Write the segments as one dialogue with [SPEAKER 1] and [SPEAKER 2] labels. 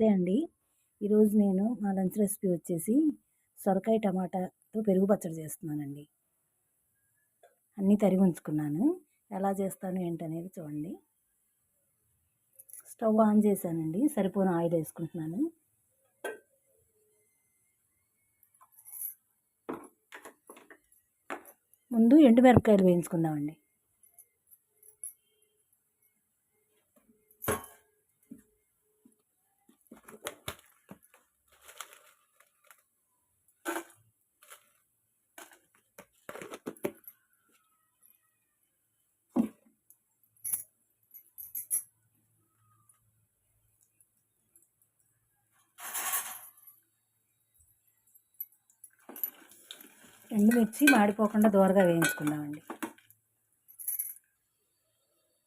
[SPEAKER 1] నమస్తే అండి. ఈరోజు నేను మా లంచ్ రెసిపీ వచ్చేసి సొరకాయ టమాటాతో పెరుగు పచ్చడి చేస్తున్నానండి. అన్నీ తరిగి ఉంచుకున్నాను. ఎలా చేస్తాను ఏంటనేది చూడండి. స్టవ్ ఆన్ చేశానండి. సరిపోని ఆయిల్ వేసుకుంటున్నాను. ముందు ఎండుమిరపకాయలు వేయించుకుందామండి. ఎండుమిర్చి మాడిపోకుండా దూరగా వేయించుకున్నామండి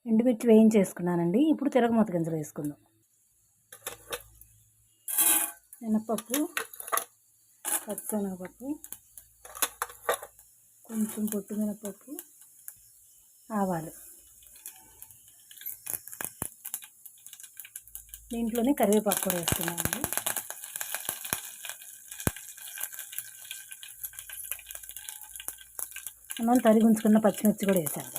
[SPEAKER 1] ఎండుమిర్చి వేయించేసుకున్నానండి. ఇప్పుడు తిరగమూత గింజలు వేసుకుందాం. మినపప్పు పచ్చనగపప్పు కొంచెం పొట్టు మినపప్పు ఆవాలు. దీంట్లోనే కరివేపాకు కూడా వేసుకున్నామండి మనం తరిగి ఉంచుకున్న పచ్చిమిర్చి కూడా వేసాను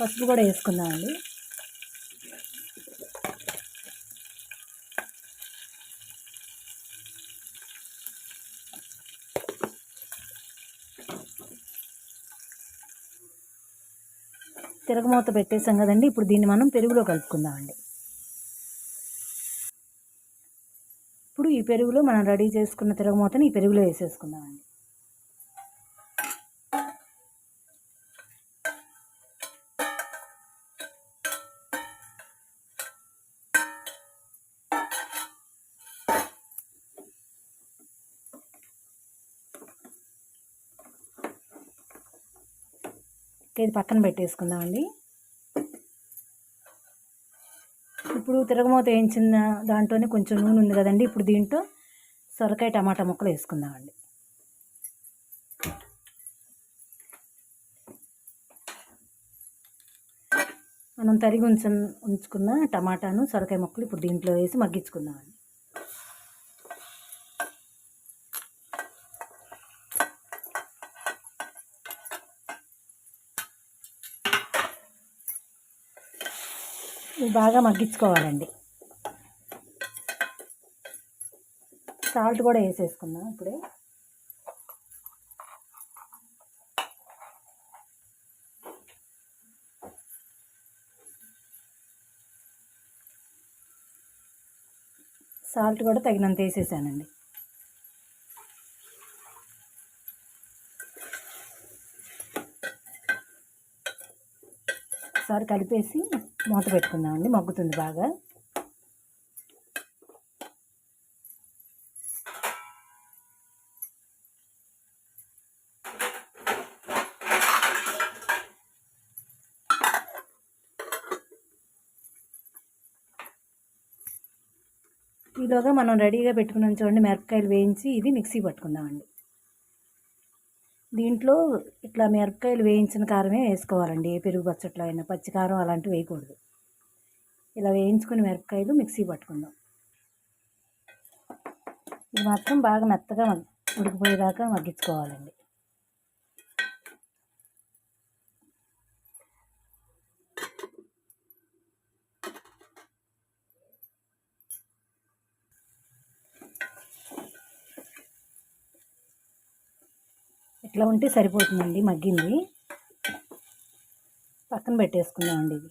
[SPEAKER 1] పసుపు కూడా వేసుకుందామండి. తిరగమూత పెట్టేసాం కదండి ఇప్పుడు దీన్ని మనం పెరుగులో కలుపుకుందామండి. ఈ పెరుగులో మనం రెడీ చేసుకున్న తిరగమూతని ఈ పెరుగులో వేసేసుకుందామండి. ఇది పక్కన పెట్టేసుకుందామండి ఇప్పుడు తిరగమూత వేయించిన దాంట్లోనే కొంచెం నూనె ఉంది కదండి ఇప్పుడు దీంట్లో సొరకాయ టమాటా ముక్కలు వేసుకుందామండి. మనం తరిగి ఉంచ ఉంచుకున్న టమాటాను సొరకాయ ముక్కలు ఇప్పుడు దీంట్లో వేసి మగ్గించుకుందామండి. ఇవి బాగా మగ్గించుకోవాలండి. సాల్ట్ కూడా వేసేసుకుందాం ఇప్పుడే. సాల్ట్ కూడా తగినంత వేసేసానండి. ఒకసారి కలిపేసి మూత పెట్టుకుందామండి. మగ్గుతుంది బాగా. ఈలోగా మనం రెడీగా పెట్టుకున్నాం చూడండి మిరపకాయలు వేయించి ఇది మిక్సీ పట్టుకుందామండి. దీంట్లో ఇట్లా మిరపకాయలు వేయించిన కారమే వేసుకోవాలండి. ఏ పెరుగు పచ్చట్లో అయినా పచ్చికారం అలాంటివి వేయకూడదు. ఇలా వేయించుకుని మిరపకాయలు మిక్సీ పట్టుకుందాం. ఇది మాత్రం బాగా మెత్తగా ఉడికిపోయేదాకా మగ్గించుకోవాలండి. ఇట్లా ఉంటే సరిపోతుందండి మగ్గింది. పక్కన పెట్టేసుకుందామండి ఇది.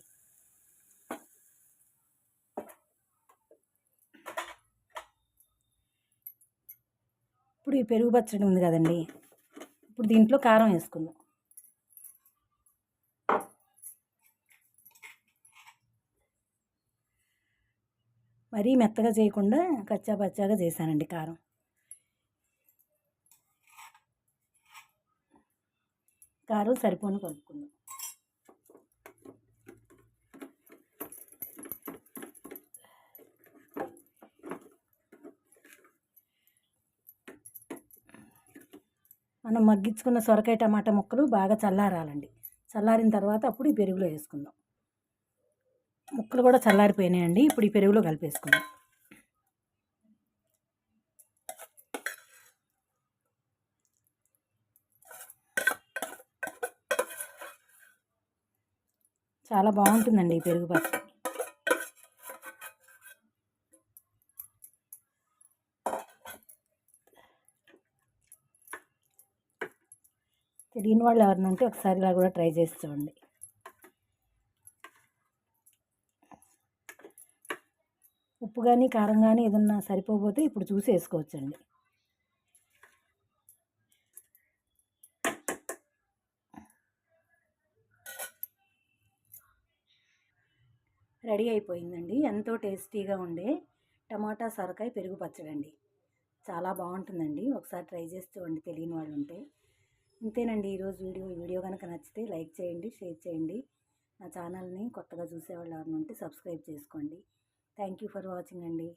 [SPEAKER 1] ఇప్పుడు ఈ పెరుగు పచ్చడి ఉంది కదండి. ఇప్పుడు దీంట్లో కారం వేసుకుందాం. మరీ మెత్తగా చేయకుండా కచ్చా పచ్చాగా చేశానండి కారం. కారం సరిపోను కలుపుకుందాం. మనం మనం మగ్గించుకున్న సొరకాయ టమాటా ముక్కలు బాగా చల్లారాలండి. చల్లారిన తర్వాత అప్పుడు ఈ పెరుగులో వేసుకుందాం. ముక్కలు కూడా చల్లారిపోయినాయండి. ఇప్పుడు ఈ పెరుగులో కలిపేసుకుందాం. చాలా బాగుంటుందండి ఈ పెరుగు పచ్చడి. తెలియని వాళ్ళు ఎవరైనా ఉంటే ఒకసారి ఇలా కూడా ట్రై చేసి చూడండి. ఉప్పు కానీ కారం కానీ ఏదన్నా సరిపోతే ఇప్పుడు చూసి వేసుకోవచ్చండి. రెడీ అయిపోయిందండి. ఎంతో టేస్టీగా ఉండే టమాటా సొరకాయ పెరుగు పచ్చడండి. చాలా బాగుంటుందండి. ఒకసారి ట్రై చేసి చూడండి తెలియని వాళ్ళు ఉంటే. ఇంతేనండి ఈరోజు వీడియో. వీడియో కనుక నచ్చితే లైక్ చేయండి షేర్ చేయండి. నా ఛానల్ని కొత్తగా చూసేవాళ్ళు ఎవరైనా ఉంటే సబ్స్క్రైబ్ చేసుకోండి. థ్యాంక్ యూ ఫర్ వాచింగ్ అండి.